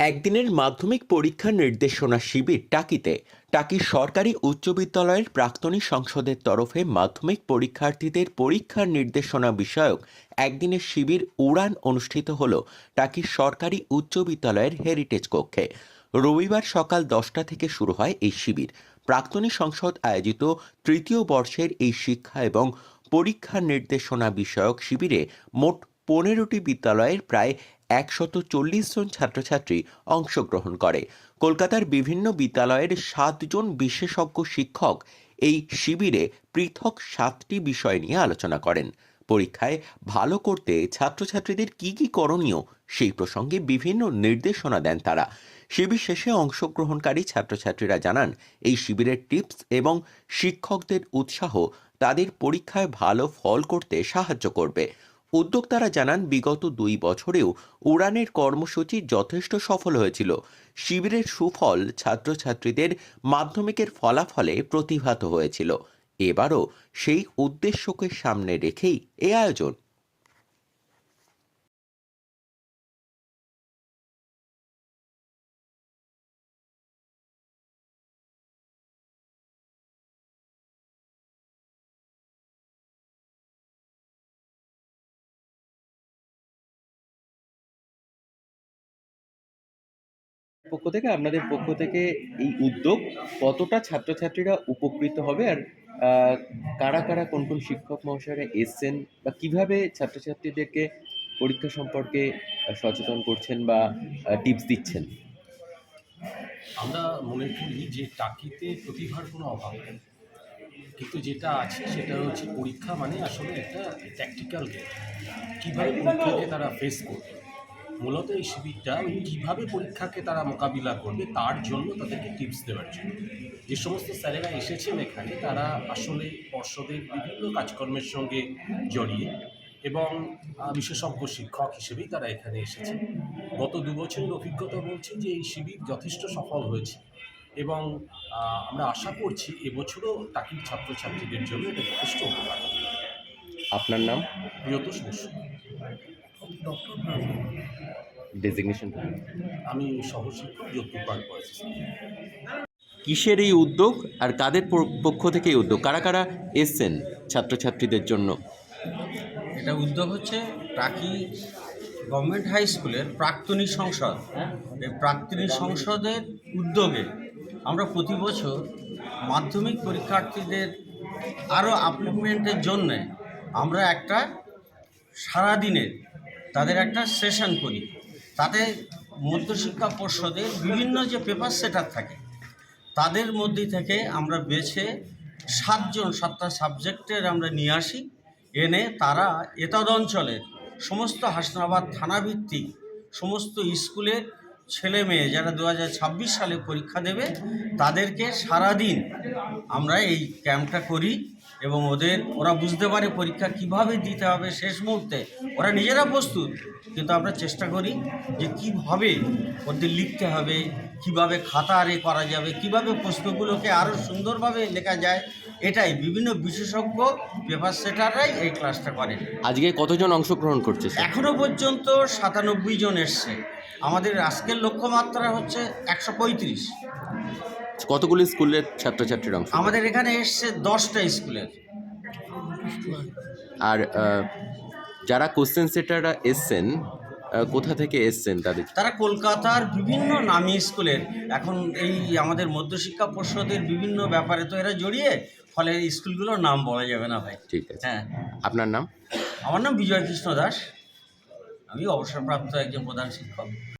একদিনের মাধ্যমিক পরীক্ষার নির্দেশনা শিবির টাকিতে। টাকি সরকারি উচ্চ বিদ্যালয়ের প্রাক্তনী সংসদের তরফে মাধ্যমিক পরীক্ষার্থীদের পরীক্ষার নির্দেশনা বিষয়ক একদিনের শিবির উড়ান অনুষ্ঠিত হল টাকি সরকারি উচ্চ বিদ্যালয়ের হেরিটেজ কক্ষে। রবিবার সকাল দশটা থেকে শুরু হয় এই শিবির। প্রাক্তনী সংসদ আয়োজিত তৃতীয় বর্ষের এই শিক্ষা এবং পরীক্ষার নির্দেশনা বিষয়ক শিবিরে মোট পনেরোটি বিদ্যালয়ের প্রায় একশত চল্লিশ জন ছাত্রছাত্রী অংশগ্রহণ করে। কলকাতার বিভিন্ন বিদ্যালয়ের সাতজন বিশেষজ্ঞ শিক্ষক এই শিবিরে পৃথক সাতটি বিষয় নিয়ে আলোচনা করেন। পরীক্ষায় ভালো করতে ছাত্রছাত্রীদের কি কি করণীয় সেই প্রসঙ্গে বিভিন্ন নির্দেশনা দেন তারা। শিবির শেষে অংশগ্রহণকারী ছাত্রছাত্রীরা জানান, এই শিবিরের টিপস এবং শিক্ষকদের উৎসাহ তাদের পরীক্ষায় ভালো ফল করতে সাহায্য করবে। উদ্যোক্তারা জানান, বিগত দুই বছরেও উড়ানের কর্মসূচি যথেষ্ট সফল হয়েছিল। শিবিরের সুফল ছাত্রছাত্রীদের মাধ্যমিকের ফলাফলে প্রতিভাত হয়েছিল। এবারও সেই উদ্দেশ্যকে সামনে রেখেই এ আয়োজন। পক্ষ থেকে, আপনাদের পক্ষ থেকে এই উদ্যোগ কতটা ছাত্রছাত্রীরা উপকৃত হবে আর কারা কারা কোন কোন শিক্ষক মহাশয়রা এসছেন বা কীভাবে ছাত্রছাত্রীদেরকে পরীক্ষা সম্পর্কে সচেতন করছেন বা টিপস দিচ্ছেন? আমরা মনে করি যে টাকিতে প্রতিভার কোনো অভাব নেই। কিন্তু যেটা আছে সেটা হচ্ছে পরীক্ষা মানে আসলে একটা ট্যাকটিক্যাল গেম কীভাবে পরীক্ষাকে তারা ফেস করবে। মূলত এই শিবিরটা কীভাবে পরীক্ষাকে তারা মোকাবিলা করবে তার জন্য তাদেরকে টিপস দেওয়ার জন্য। যে সমস্ত স্যারেরা এসেছেন এখানে তারা আসলে পর্ষদের বিভিন্ন কাজকর্মের সঙ্গে জড়িয়ে এবং বিশেষজ্ঞ শিক্ষক হিসেবেই তারা এখানে এসেছে গত দু বছরের অভিজ্ঞতা বলছে যে এই শিবির যথেষ্ট সফল হয়েছে এবং আমরা আশা করছি এবছরও টাকির ছাত্রছাত্রীদের জন্য এটা যথেষ্ট উপকার আপনার নাম? প্রিয়তোষ বসু। ডেজিগনেশন আমি সহশিক্ষক যোধপুর পার্ক কিসের এই উদ্যোগ আর কাদের পক্ষ থেকে এই উদ্যোগ? কারা কারা এসছেন ছাত্রছাত্রীদের জন্য? এটা উদ্যোগ হচ্ছে টাকি গভর্নমেন্ট হাই স্কুলের প্রাক্তনী সংসদ। এই প্রাক্তনী সংসদের উদ্যোগে আমরা প্রতি বছর মাধ্যমিক পরীক্ষার্থীদের আরও আপলিমেন্টের জন্যে আমরা একটা সারাদিনের তাদের একটা সেশন করি। তাতে মধ্যশিক্ষা পর্ষদের বিভিন্ন যে পেপার সেটার থাকে, তাদের মধ্যে থেকে আমরা বেছে সাতজন সাতটা সাবজেক্টের আমরা নিয়ে আসি। এনে তারা এতদ অঞ্চলের সমস্ত হাসনাবাদ থানাভিত্তিক সমস্ত স্কুলের ছেলে মেয়ে যারা দু হাজার ছাব্বিশ সালে পরীক্ষা দেবে, তাদেরকে সারাদিন আমরা এই ক্যাম্পটা করি। এবং ওদের ওরা বুঝতে পারে পরীক্ষা কীভাবে দিতে হবে শেষ মুহূর্তে। ওরা নিজেরা প্রস্তুত কিন্তু আমরা চেষ্টা করি যে কীভাবে ওদের লিখতে হবে কীভাবে খাতা আরে করা যাবে কীভাবে প্রশ্নগুলোকে আরও সুন্দরভাবে লেখা যায় এটাই বিভিন্ন বিশেষজ্ঞ পেপার সেটাররাই এই ক্লাসটা করেন। আজকে কতজন অংশগ্রহণ করছে এখনও পর্যন্ত সাতানব্বই জন এসছে। আমাদের আজকের লক্ষ্যমাত্রা হচ্ছে একশো পঁয়ত্রিশ। কতগুলি স্কুলের ছাত্রছাত্রীর অংশ? আমাদের এখানে এসছে দশটা স্কুলের। আর যারা কোশ্চেন সেটাররা এসছেন কোথা থেকে এসছেন তাদের? তারা কলকাতার বিভিন্ন নামী স্কুলের। এখন এই আমাদের মধ্যশিক্ষা পর্ষদের বিভিন্ন ব্যাপারে তো এরা জড়িয়ে ফলে স্কুলগুলোর নাম বলা যাবে না ভাই। ঠিক আছে। হ্যাঁ। আপনার নাম? আমার নাম বিজয় কৃষ্ণ দাস। আমি অবসরপ্রাপ্ত একজন প্রধান শিক্ষক।